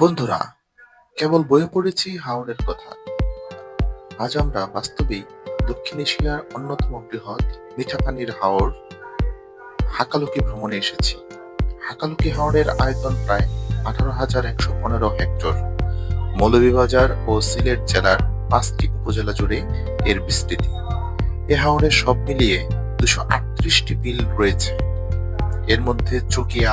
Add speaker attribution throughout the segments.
Speaker 1: বন্ধুরা, কেবল বয়ে পড়েছি হাওড়ের কথা। আজ আমরা বাস্তবেই দক্ষিণ এশিয়ার অন্যতম বৃহৎ মিঠাপানির হাওড় হাকালুকি ভ্রমণে এসেছি। হাকালুকি হাওড়ের আয়তন প্রায় আঠারো হাজার একশো পনেরো হেক্টর। মৌলভীবাজার ও সিলেট জেলার পাঁচটি উপজেলা জুড়ে এর বিস্তৃতি। এ হাওড়ে সব মিলিয়ে দুশো আটত্রিশটি বিল রয়েছে। এর মধ্যে চকিয়া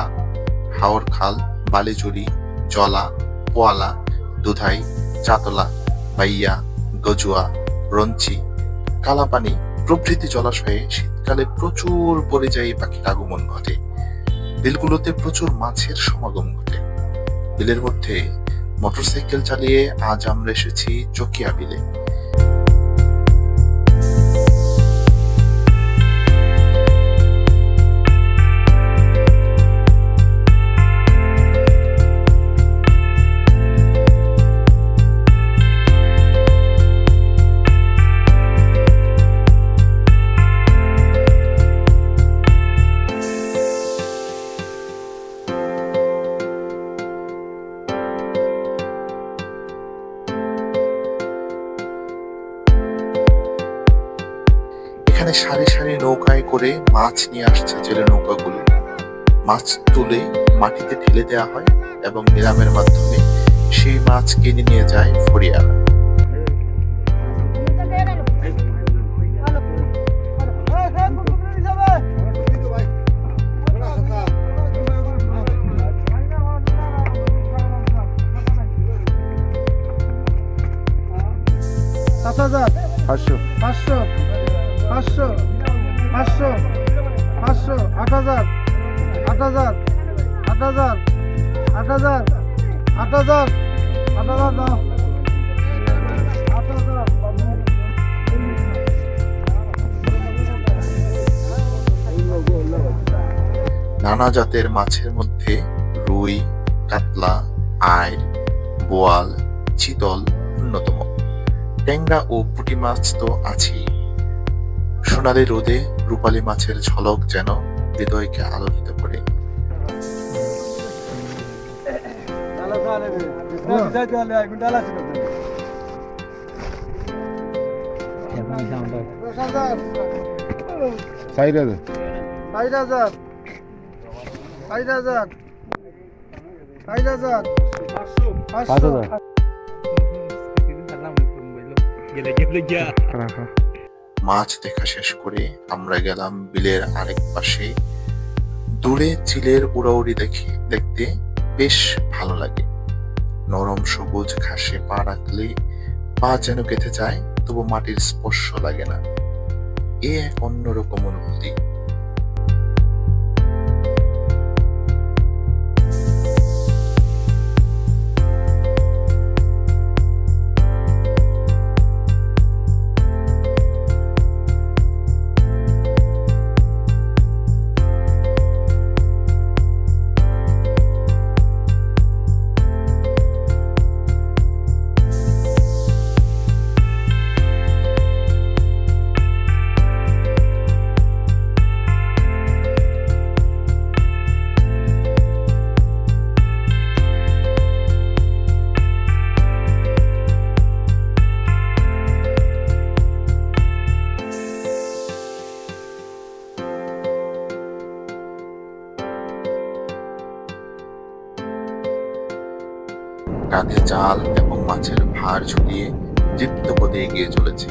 Speaker 1: হাওর খাল বালিজুড়ি জলা পোয়ালা, দুধাই, চাতলা, বাইয়া, গজুয়া, রঞ্চি, কালাপানি প্রভৃতি জলাশয়ে শীতকালে প্রচুর পরিযায়ী পাখির আগমন ঘটে। বিলগুলোতে প্রচুর মাছের সমাগম ঘটে। বিলের মধ্যে মোটরসাইকেল চালিয়ে আজ আমরা এসেছি চকিয়া বিলে। এখানে সারি সারি নৌকায় করে মাছ নিয়ে আসছে জেলে নৌকাগুলো। মাছ তুলে মাটিতে ঢেলে দেওয়া হয় এবং নিলামের মাধ্যমে সেই মাছ কিনে নিয়ে যায় ফরিয়ারা
Speaker 2: হাজার
Speaker 3: পাঁচশো।
Speaker 2: পাঁচশো। পাঁচশো পাঁচশো পাঁচশো, আট হাজার আট হাজার আট হাজার আট হাজার আট হাজার আট হাজার দাও।
Speaker 1: নানা জাতের মাছের মধ্যে রুই, কাতলা আইর বোয়াল, চিতল অন্যতম। ট্যাংরা ও পুঁটি মাছ তো আছেই। সোনালি রোদে রূপালী মাছের ঝলক যেন হৃদয়কে আলোকিত করে।
Speaker 2: হাজার।
Speaker 3: চার হাজার
Speaker 2: হাজার হাজার হাজার
Speaker 1: মাছ দেখা শেষ করে আমরা গেলাম বিলের আরেক পাশে। দূরে চিলের উড়াউড়ি দেখি, দেখতে বেশ ভালো লাগে। নরম সবুজ ঘাসে পা রাখলে পা যেন গেঁথে যায়, তবু মাটির স্পর্শ লাগে না। এ এক অন্যরকম অনুভূতি। কাঁধে জাল এবং মাছের ভার ঝুলিয়ে তৃপ্ত পদে এগিয়ে চলেছে।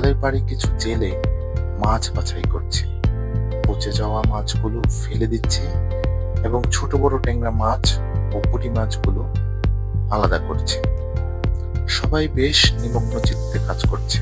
Speaker 1: খালের পাড়ে কিছু জেলে মাছ বাছাই করছে। পচে যাওয়া মাছগুলো ফেলে দিচ্ছে এবং ছোট বড় ট্যাংরা মাছ ও পুঁটি মাছগুলো আলাদা করছে। সবাই বেশ নিমগ্ন চিত্তে কাজ করছে।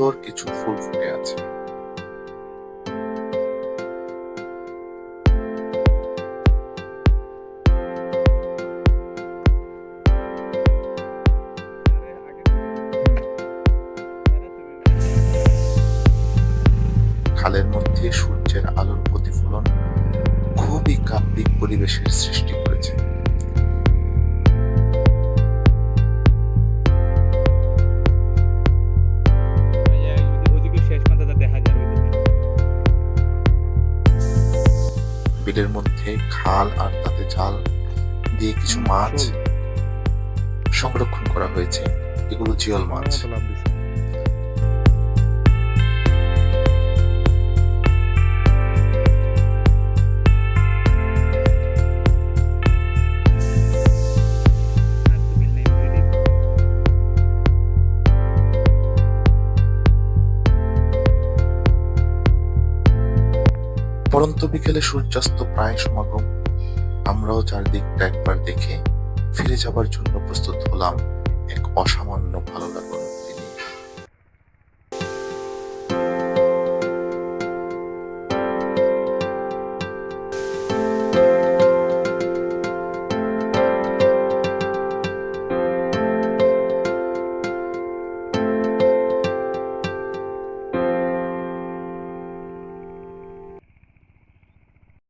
Speaker 1: সুন্দর কিছু ফুল ফুটে আছে। খালের মধ্যে সূর্যের আলোর প্রতিফলন খুবই কাব্যিক পরিবেশের সৃষ্টি বিলের মধ্যে খাল আর তাতে জাল দিয়ে কিছু মাছ সংরক্ষণ করা হয়েছে। এগুলো জিওল মাছ। বিকেলে সূর্যাস্ত প্রায় সমাগম। আমরাও চারদিকটা একবার দেখে ফিরে যাবার জন্য প্রস্তুত হলাম এক অসামান্য ভালো লাগুন